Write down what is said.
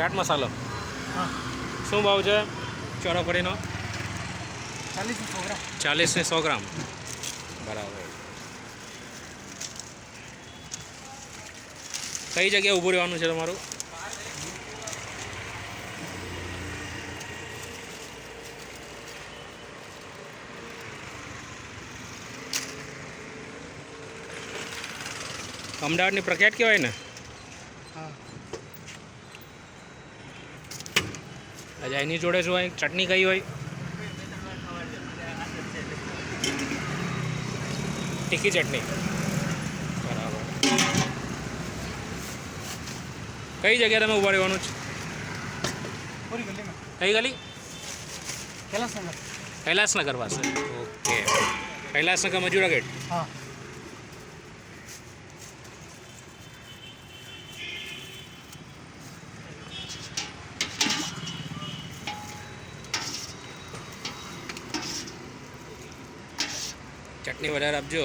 ચાટ મસાલો. શું ભાવ છે? ચોરાફળીનો ચાલીસ ને સો ગ્રામ. બરાબર. કઈ જગ્યાએ ઊભું રહેવાનું છે તમારું? અમદાવાદની પ્રખ્યાત કહેવાય ને? હા. અચ્છા એની જોડે શું હોય? ચટણી કઈ હોય? તીખી ચટણી. બરાબર. કઈ જગ્યાએ તમે ઊભા રહેવાનું છે? કઈ ગલી? કૈલાસનગર. કૈલાસનગર પાસે. ઓકે. કૈલાસનગર મજુરા ગેટ? હા. ચટણી વધારે આપજો.